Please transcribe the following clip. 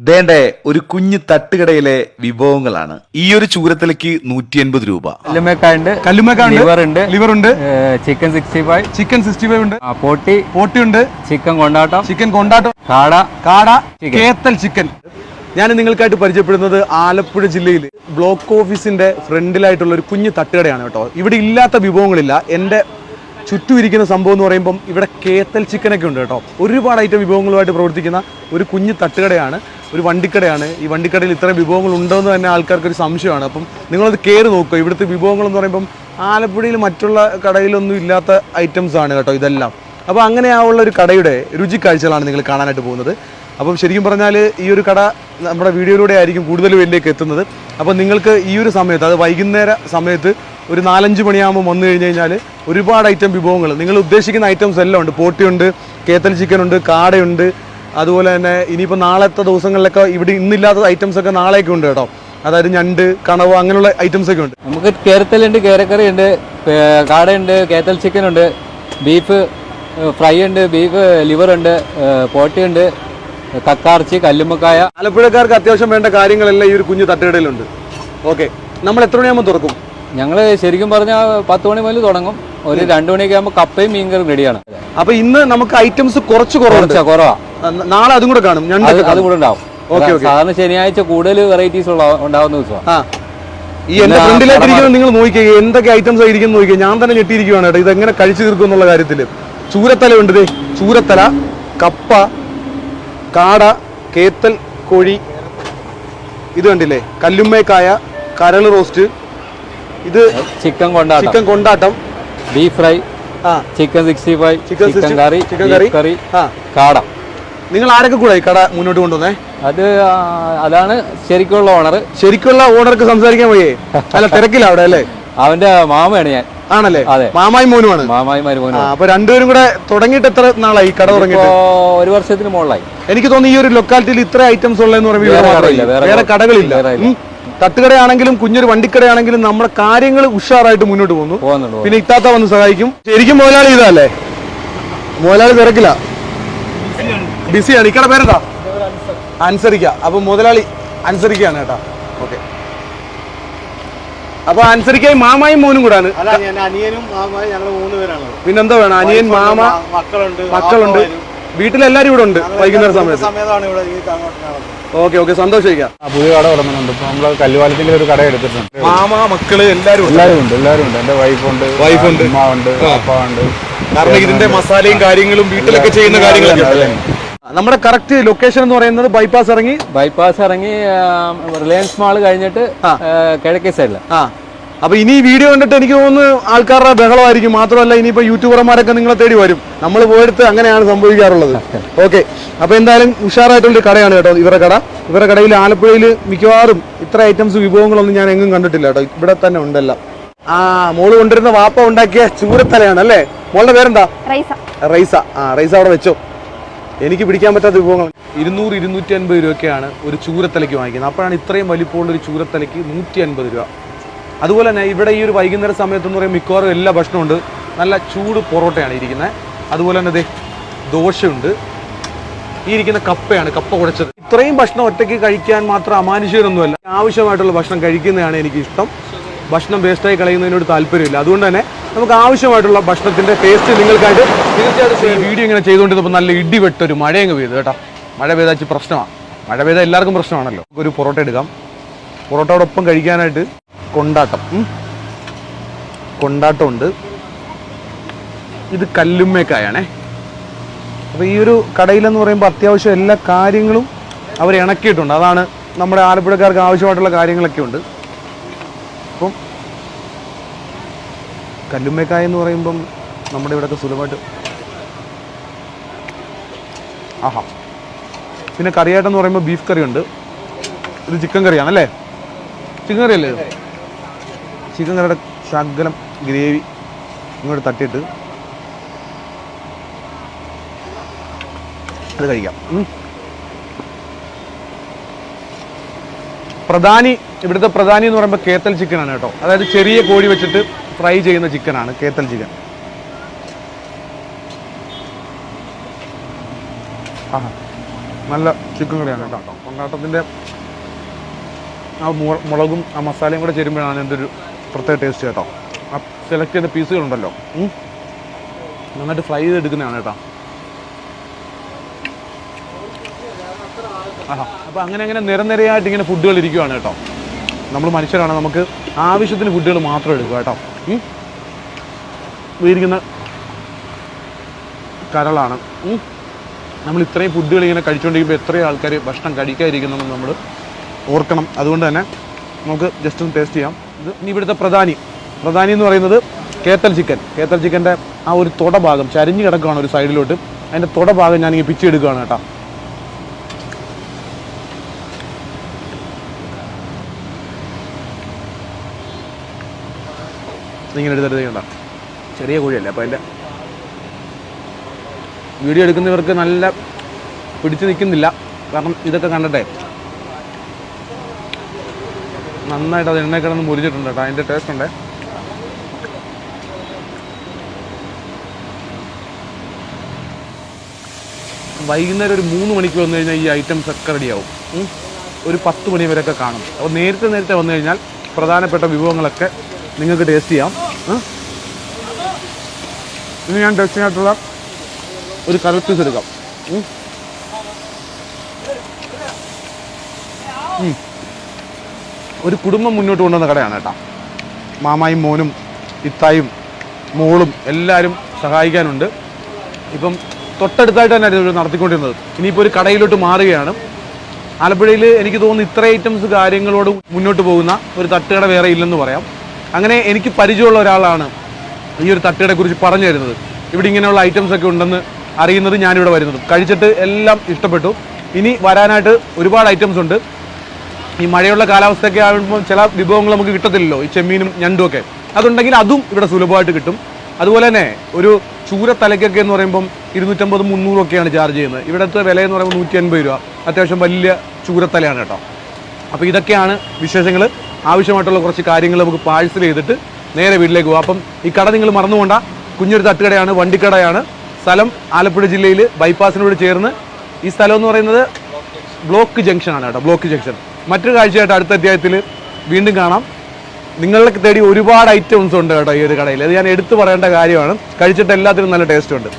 ദേണ്ടേ ഒരു കുഞ്ഞു തട്ടുകടയിലെ വിഭവങ്ങളാണ്. ഈ ഒരു ചൂരത്തിലേക്ക് നൂറ്റി എൺപത് രൂപ. കല്ലുമേക്കായുണ്ട്. കല്ലുമ്മക്കാണ്ട് ലിവർ ഉണ്ട് ലിവർ ഉണ്ട് chicken sixty five. Chicken sixty five ഉണ്ട്. പോട്ടി പോട്ടി. ഉണ്ട് ചിക്കൻ കൊണ്ടാട്ടം. ചിക്കൻ കൊണ്ടാട്ടം. കാട. കാട. കേത്തൽ ചിക്കൻ. ഞാൻ നിങ്ങൾക്കായിട്ട് പരിചയപ്പെടുന്നത് ആലപ്പുഴ ജില്ലയിൽ ബ്ലോക്ക് ഓഫീസിന്റെ ഫ്രണ്ടിലായിട്ടുള്ള ഒരു കുഞ്ഞു തട്ടുകടയാണ് കേട്ടോ. ഇവിടെ ഇല്ലാത്ത വിഭവങ്ങളില്ല. എന്റെ ചുറ്റും ഇരിക്കുന്ന സംഭവം എന്ന് പറയുമ്പം ഇവിടെ കേത്തൽ ചിക്കനൊക്കെ ഉണ്ട് കേട്ടോ. ഒരുപാട് ഐറ്റം വിഭവങ്ങളുമായിട്ട് പ്രവർത്തിക്കുന്ന ഒരു കുഞ്ഞു തട്ടുകടയാണ് ഒരു വണ്ടിക്കടയാണ്. ഈ വണ്ടിക്കടയിൽ ഇത്ര വിഭവങ്ങൾ ഉണ്ടോ എന്ന് തന്നെ ആൾക്കാർക്ക് ഒരു സംശയമാണ്. അപ്പം നിങ്ങളത് കയറി നോക്കുക. ഇവിടുത്തെ വിഭവങ്ങൾ എന്ന് പറയുമ്പം ആലപ്പുഴയിൽ മറ്റുള്ള കടയിലൊന്നും ഇല്ലാത്ത ഐറ്റംസ് ആണ് കേട്ടോ ഇതെല്ലാം. അപ്പോൾ അങ്ങനെ ആ ഉള്ള ഒരു കടയുടെ രുചി കാഴ്ചകളാണ് നിങ്ങൾ കാണാനായിട്ട് പോകുന്നത്. അപ്പം ശരിക്കും പറഞ്ഞാൽ ഈ ഒരു കട നമ്മുടെ വീഡിയോയിലൂടെ ആയിരിക്കും കൂടുതൽ പേരിലേക്ക് എത്തുന്നത്. അപ്പോൾ നിങ്ങൾക്ക് ഈ ഒരു സമയത്ത് അത് വൈകുന്നേര സമയത്ത് ഒരു നാലഞ്ച് മണിയാകുമ്പോൾ വന്നു കഴിഞ്ഞ് കഴിഞ്ഞാൽ ഒരുപാട് ഐറ്റം വിഭവങ്ങൾ നിങ്ങൾ ഉദ്ദേശിക്കുന്ന ഐറ്റംസ് എല്ലാം ഉണ്ട്. പോട്ടിയുണ്ട് കേത്തൽ ചിക്കൻ ഉണ്ട് കാടയുണ്ട് അതുപോലെ തന്നെ ഇനിയിപ്പോൾ നാളത്തെ ദിവസങ്ങളിലൊക്കെ ഇവിടെ ഇന്നില്ലാത്ത ഐറ്റംസ് ഒക്കെ നാളെയൊക്കെ ഉണ്ട് കേട്ടോ. അതായത് ഞണ്ട് കണവ് അങ്ങനെയുള്ള ഐറ്റംസ് ഒക്കെ ഉണ്ട്. നമുക്ക് കേരത്തലുണ്ട് കേരക്കറി ഉണ്ട് കാടയുണ്ട് കേത്തൽ ചിക്കൻ ഉണ്ട് ബീഫ് ഫ്രൈ ഉണ്ട് ബീഫ് ലിവർ ഉണ്ട് പോട്ടിയുണ്ട് കക്കാർച്ചി കല്ലുമ്മക്കായ. ആലപ്പുഴക്കാർക്ക് അത്യാവശ്യം വേണ്ട കാര്യങ്ങളെല്ലാം ഈ ഒരു കുഞ്ഞു തട്ടുകടയിലുണ്ട്. ഓക്കെ നമ്മൾ എത്ര മണിയാകുമ്പോൾ തുറക്കും? ഞങ്ങൾ ശരിക്കും പറഞ്ഞാൽ പത്ത് മണി മുതൽ തുടങ്ങും. ഒരു രണ്ടു മണിയൊക്കെ ആകുമ്പോൾ കപ്പയും മീൻകറും റെഡിയാണ്. അപ്പൊ ഇന്ന് നമുക്ക് ഐറ്റംസ് കുറച്ച് കുറവാണ് കുറവാ. നാളെ അതും കൂടെ കാണും. അതും കൂടെ ഉണ്ടാവും. സാധാരണ ശനിയാഴ്ച കൂടുതൽ വെറൈറ്റീസ് ഉള്ള ഉണ്ടാവുന്ന ദിവസമാണ് ഈ എന്റെ പിന്നെ ഫ്രണ്ടിലേക്ക് ഇരിക്കുന്നത് നിങ്ങൾ നോക്കിയേ എന്തൊക്കെ ഐറ്റംസ് ആയിരിക്കും നോക്കിയേ ഞാൻ തന്നെ ഞെട്ടിയിരിക്കുവാണ് കേട്ടോ. ഇതെങ്ങനെ കഴിച്ചു തീർക്കും എന്നുള്ള കാര്യത്തിൽ ചൂരത്തല ഉണ്ട് ദേ. ചൂരത്തല കപ്പ കാട കേത്തൽ കോഴി. ഇത് കണ്ടില്ലേ? കല്ലുമ്മേക്കായ കരൾ റോസ്റ്റ് ഇത് ചിക്കൻ കൊണ്ടാട്ടം. ചിക്കൻ കൊണ്ടാട്ടം. Beef fry chicken sixty five chicken curry chicken curry. Curry കാട. നിങ്ങൾ ആരൊക്കെ കൂടെ കട മുന്നോട്ട് കൊണ്ടുവന്നേ? അത് അതാണ് ശരിക്കുള്ള ഓണർ ശരിക്കുള്ള ഓണർക്ക് സംസാരിക്കാൻ പോയേ അല്ല തിരക്കില്ല അവിടെ അല്ലേ? അവന്റെ മാമയാണ് ഞാൻ. ആണല്ലേ? അതെ. മാമായി മോനുമാണ്. മാമായി മരുമോനും അപ്പൊ രണ്ടുപേരും കൂടെ തുടങ്ങിയിട്ട് എത്ര നാളായി കട തുടങ്ങിയത് തുടങ്ങിയിട്ട് ഒരു വർഷത്തിന് മുകളിലായി. എനിക്ക് തോന്നുന്നു ഈ ഒരു ലൊക്കാലിറ്റിയിൽ ഇത്ര ഐറ്റംസ് ഉള്ളതെന്ന് പറയുമ്പോൾ വേറെ കടകളില്ല. തട്ടുകടയാണെങ്കിലും കുഞ്ഞൊരു വണ്ടിക്കടയാണെങ്കിലും നമ്മുടെ കാര്യങ്ങൾ ഉഷാറായിട്ട് മുന്നോട്ട് പോകുന്നു. പോകുന്നുണ്ട് പിന്നെ ഇത്താത്ത വന്ന് സഹായിക്കും. ശരിക്കും മുതലാളി ഇതല്ലേ? മുതലാളി തിരക്കില്ല ബിസിയാണ്. ഇക്കട പേരെന്താ? അനുസരിക്ക അപ്പൊ മുതലാളി അനുസരിക്കാണ് കേട്ടാ. ഓക്കെ. അപ്പൊ അനുസരിക്കായി മാമായും മോനും കൂടാണ്. അല്ല ഞാൻ അനിയനും മാമായും ഞങ്ങൾ മൂന്ന് പേരാണ് പിന്നെന്താ വേണം? അനിയൻ മാമ മക്കളുണ്ട് മക്കളുണ്ട്. വീട്ടിലെല്ലാരും ഇവിടെ ഉണ്ട് വൈകുന്നേര സമയത്ത്. സമയത്താണ് ഇവിടെ ഓക്കെ ഓക്കെ സന്തോഷിക്കാം. ആ, പുതിയ കട തുടങ്ങുന്നുണ്ട്. ഇപ്പൊ നമ്മൾ കല്ലുവാലത്തിന്റെ ഒരു കട എടുത്തിട്ടുണ്ട്. മാമ മക്കൾ എല്ലാരും എല്ലാരും ഉണ്ട് എല്ലാരും ഉണ്ട്. എന്റെ വൈഫുണ്ട് വൈഫുണ്ട് ഉണ്ട്. അപ്പാവുണ്ട് അപ്പ ഉണ്ട്. കാരണം ഇതിന്റെ മസാലയും കാര്യങ്ങളും വീട്ടിലൊക്കെ ചെയ്യുന്ന കാര്യങ്ങളൊക്കെ നമ്മുടെ കറക്റ്റ് ലൊക്കേഷൻ എന്ന് പറയുന്നത് ബൈപ്പാസ് ഇറങ്ങി. ബൈപ്പാസ് ഇറങ്ങി റിലയൻസ് മാൾ കഴിഞ്ഞിട്ട് കിഴക്കേ സൈഡിൽ ആ. അപ്പൊ ഇനി വീഡിയോ കണ്ടിട്ട് എനിക്ക് തോന്നുന്നു ആൾക്കാരുടെ ബഹളമായിരിക്കും. മാത്രമല്ല ഇനിയിപ്പോ യൂട്യൂബർമാരൊക്കെ നിങ്ങളെ തേടി വരും. നമ്മൾ പോയെടുത്ത് അങ്ങനെയാണ് സംഭവിക്കാറുള്ളത്. ഓക്കെ അപ്പൊ എന്തായാലും ഉഷാറായിട്ടുള്ള കടയാണ് കേട്ടോ ഇവരുടെ കട. ഇവരുടെ കടയിൽ ആലപ്പുഴയിൽ മിക്കവാറും ഇത്ര ഐറ്റംസ് വിഭവങ്ങളൊന്നും ഞാൻ എങ്ങും കണ്ടിട്ടില്ല കേട്ടോ. ഇവിടെ തന്നെ ഉണ്ടല്ല. ആ മോൾ കൊണ്ടിരുന്ന വാപ്പ ഉണ്ടാക്കിയ ചൂരത്തലയാണ് അല്ലേ? മോളുടെ പേരെന്താ? റൈസ. റൈസ. ആ റൈസ അവിടെ വെച്ചോ. എനിക്ക് പിടിക്കാൻ പറ്റാത്ത വിഭവങ്ങൾ. ഇരുന്നൂറ് ഇരുന്നൂറ്റി അൻപത് രൂപയ്ക്കാണ് ഒരു ചൂരത്തലയ്ക്ക് വാങ്ങിക്കുന്നത്. അപ്പോഴാണ് ഇത്രയും വലിപ്പമുള്ള ഒരു ചൂരത്തലയ്ക്ക് നൂറ്റി അൻപത് രൂപ. അതുപോലെ തന്നെ ഇവിടെ ഈ ഒരു വൈകുന്നേര സമയത്തെന്ന് പറയുമ്പോൾ മിക്കവാറും എല്ലാ ഭക്ഷണമുണ്ട്. നല്ല ചൂട് പൊറോട്ടയാണ് ഇരിക്കുന്നത്. അതുപോലെ തന്നെ ദോശയുണ്ട്. ഈ ഇരിക്കുന്ന കപ്പയാണ് കപ്പ കുഴച്ചത്. ഇത്രയും ഭക്ഷണം ഒറ്റയ്ക്ക് കഴിക്കാൻ മാത്രം അമാനുഷികരൊന്നുമല്ല. ആവശ്യമായിട്ടുള്ള ഭക്ഷണം കഴിക്കുന്നതാണ് എനിക്ക് ഇഷ്ടം ഭക്ഷണം വേസ്റ്റായി കളയുന്നതിനോട് താല്പര്യമില്ല. അതുകൊണ്ട് തന്നെ നമുക്ക് ആവശ്യമായിട്ടുള്ള ഭക്ഷണത്തിന്റെ ടേസ്റ്റ് നിങ്ങൾക്കായിട്ട് തീർച്ചയായിട്ടും വീഡിയോ ഇങ്ങനെ ചെയ്തുകൊണ്ടിരുന്നപ്പോൾ നല്ല ഇടിവെട്ടൊരു മഴയങ്ങ് പെയ്തു കേട്ടോ. മഴ പെയ്താച്ച് പ്രശ്നമാണ് മഴ പെയ്താൽ എല്ലാവർക്കും പ്രശ്നമാണല്ലോ. ഒരു പൊറോട്ട എടുക്കാം. പൊറോട്ടയോടൊപ്പം കഴിക്കാനായിട്ട് കൊണ്ടാട്ടം. കൊണ്ടാട്ടമുണ്ട്. ഇത് കല്ലുമ്മേക്കായാണേ. അപ്പോൾ ഈ ഒരു കടയിലെന്ന് പറയുമ്പോൾ അത്യാവശ്യം എല്ലാ കാര്യങ്ങളും അവർ ഇണക്കിയിട്ടുണ്ട്. അതാണ് നമ്മുടെ ആലപ്പുഴക്കാർക്ക് ആവശ്യമായിട്ടുള്ള കാര്യങ്ങളൊക്കെ ഉണ്ട്. അപ്പം കല്ലുമ്മേക്കായ എന്ന് പറയുമ്പം നമ്മുടെ ഇവിടെയൊക്കെ സുലഭമായിട്ട് ആഹാ. പിന്നെ കറിയായിട്ടെന്ന് പറയുമ്പോൾ ബീഫ് കറി ഉണ്ട്. ഇത് ചിക്കൻ കറിയാണല്ലേ ചിക്കൻ കറി അല്ലേ? ഇത്? ചിക്കൻ കറിയുടെ ശകലം ഗ്രേവി ഇങ്ങോട്ട് തട്ടിയിട്ട് അത് കഴിക്കാം. പ്രധാനി ഇവിടുത്തെ പ്രധാനി എന്ന് പറയുമ്പോൾ കേത്തൽ ചിക്കനാണ് കേട്ടോ. അതായത് ചെറിയ കോഴി വെച്ചിട്ട് ഫ്രൈ ചെയ്യുന്ന ചിക്കനാണ് കേത്തൽ ചിക്കൻ ആ നല്ല ചിക്കൻ കറിയാണ് കേട്ടോ. കൊണ്ടാട്ടത്തിന്റെ ആ മുളകും ആ മസാലയും കൂടെ ചേരുമ്പോഴാണ് എന്റെ ഒരു പ്രത്യേക ടേസ്റ്റ് കേട്ടോ. ആ സെലക്ട് ചെയ്ത പീസുകളുണ്ടല്ലോ. നന്നായിട്ട് ഫ്രൈ ചെയ്തെടുക്കുന്നതാണ് കേട്ടോ. ആഹാ. അപ്പോൾ അങ്ങനെ അങ്ങനെ നിരനിരയായിട്ട് ഇങ്ങനെ ഫുഡുകൾ ഇരിക്കുവാണ് കേട്ടോ. നമ്മൾ മനുഷ്യരാണ് നമുക്ക് ആവശ്യത്തിന് ഫുഡുകൾ മാത്രം എടുക്കുക കേട്ടോ. ഇരിക്കുന്ന കരളാണ്. നമ്മൾ ഇത്രയും ഫുഡുകൾ ഇങ്ങനെ കഴിച്ചുകൊണ്ടിരിക്കുമ്പോൾ എത്രയും ആൾക്കാർ ഭക്ഷണം കഴിക്കാതിരിക്കുന്നതെന്ന് നമ്മൾ ഓർക്കണം. അതുകൊണ്ട് തന്നെ നമുക്ക് ജസ്റ്റ് ഒന്ന് ടേസ്റ്റ് ചെയ്യാം. ഇത് ഇവിടുത്തെ പ്രധാനി. പ്രധാനി എന്ന് പറയുന്നത് കേത്തൽ ചിക്കൻ. കേത്തൽ ചിക്കന്റെ ആ ഒരു തുട ഭാഗം ചരിഞ്ഞ് കിടക്കുകയാണ് ഒരു സൈഡിലോട്ട്. അതിന്റെ തുട ഭാഗം ഞാനിങ്ങനെ പിച്ചെടുക്കുകയാണ് കേട്ടോ. ഇങ്ങനെ എടുത്തെടുത്ത് കണ്ട ചെറിയ കോഴിയല്ലേ അപ്പോൾ അതിന്റെ വീഡിയോ എടുക്കുന്നവർക്ക് നല്ല പിടിച്ചു നിൽക്കുന്നില്ല. കാരണം ഇതൊക്കെ കണ്ടട്ടെ നന്നായിട്ട് അത് എണ്ണ കിടന്ന് മുരിഞ്ഞിട്ടുണ്ട് കേട്ടോ അതിന്റെ ടേസ്റ്റ് ഉണ്ട്. വൈകുന്നേരം ഒരു മൂന്ന് മണിക്ക് വന്നു കഴിഞ്ഞാൽ ഈ ഐറ്റംസ് ഒക്കെ റെഡിയാവും ഒരു പത്ത് മണി വരെയൊക്കെ കാണും. അപ്പോൾ നേരത്തെ നേരത്തെ വന്നു കഴിഞ്ഞാൽ പ്രധാനപ്പെട്ട വിഭവങ്ങളൊക്കെ നിങ്ങൾക്ക് ടേസ്റ്റ് ചെയ്യാം. ഇനി ഞാൻ ടേസ്റ്റ് ചെയ്യാനായിട്ടുള്ള ഒരു കറി പീസ് എടുക്കാം. ഒരു കുടുംബം മുന്നോട്ട് കൊണ്ടുവന്ന കടയാണ് കേട്ടോ. മാമായും മോനും ഇത്തായും മോളും എല്ലാവരും സഹായിക്കാനുണ്ട്. ഇപ്പം തൊട്ടടുത്തായിട്ട് തന്നെയായിരുന്നു ഇവർ നടത്തിക്കൊണ്ടിരുന്നത്. ഇനിയിപ്പോൾ ഒരു കടയിലോട്ട് മാറുകയാണ്. ആലപ്പുഴയിൽ എനിക്ക് തോന്നുന്നു ഇത്ര ഐറ്റംസ് കാര്യങ്ങളോട് മുന്നോട്ട് പോകുന്ന ഒരു തട്ടുകട വേറെ ഇല്ലെന്ന് പറയാം. അങ്ങനെ എനിക്ക് പരിചയമുള്ള ഒരാളാണ് ഈ ഒരു തട്ടുകടയെ കുറിച്ച് പറഞ്ഞു തരുന്നത്. ഇവിടെ ഇങ്ങനെയുള്ള ഐറ്റംസ് ഒക്കെ ഉണ്ടെന്ന് അറിയുന്നത് ഞാനിവിടെ വരുന്നത്. കഴിച്ചിട്ട് എല്ലാം ഇഷ്ടപ്പെട്ടു. ഇനി വരാനായിട്ട് ഒരുപാട് ഐറ്റംസ് ഉണ്ട്. ഈ മഴയുള്ള കാലാവസ്ഥയൊക്കെ ആകുമ്പോൾ ചില വിഭവങ്ങൾ നമുക്ക് കിട്ടത്തില്ലല്ലോ. ഈ ചെമ്മീനും ഞണ്ടും ഒക്കെ അതുണ്ടെങ്കിൽ അതും ഇവിടെ സുലഭമായിട്ട് കിട്ടും. അതുപോലെ തന്നെ ഒരു ചൂര തലയ്ക്കൊക്കെ എന്ന് പറയുമ്പം ഇരുന്നൂറ്റമ്പത് മുന്നൂറും ഒക്കെയാണ് ചാർജ് ചെയ്യുന്നത്. ഇവിടുത്തെ വില എന്ന് പറയുമ്പോൾ നൂറ്റി അൻപത് രൂപ. അത്യാവശ്യം വലിയ ചൂരത്തലയാണ് കേട്ടോ. അപ്പോൾ ഇതൊക്കെയാണ് വിശേഷങ്ങൾ. ആവശ്യമായിട്ടുള്ള കുറച്ച് കാര്യങ്ങൾ നമുക്ക് പാഴ്സൽ ചെയ്തിട്ട് നേരെ വീട്ടിലേക്ക് പോകാം. അപ്പം ഈ കട നിങ്ങൾ മറന്നുകൊണ്ട കുഞ്ഞൊരു തട്ടുകടയാണ് വണ്ടിക്കടയാണ്. സ്ഥലം ആലപ്പുഴ ജില്ലയിൽ ബൈപ്പാസിനോട് ചേർന്ന് ഈ സ്ഥലം എന്ന് പറയുന്നത് ബ്ലോക്ക് ജംഗ്ഷനാണ് കേട്ടോ ബ്ലോക്ക് ജംഗ്ഷൻ മറ്റൊരു കാഴ്ചയായിട്ട് അടുത്ത അധ്യായത്തിൽ വീണ്ടും കാണാം. നിങ്ങളെ തേടി ഒരുപാട് ഐറ്റംസ് ഉണ്ട് കേട്ടോ ഈ ഒരു കടയിൽ. അത് ഞാൻ എടുത്തു പറയേണ്ട കാര്യമാണ്. കഴിച്ചിട്ട് എല്ലാത്തിനും നല്ല ടേസ്റ്റ് ഉണ്ട്.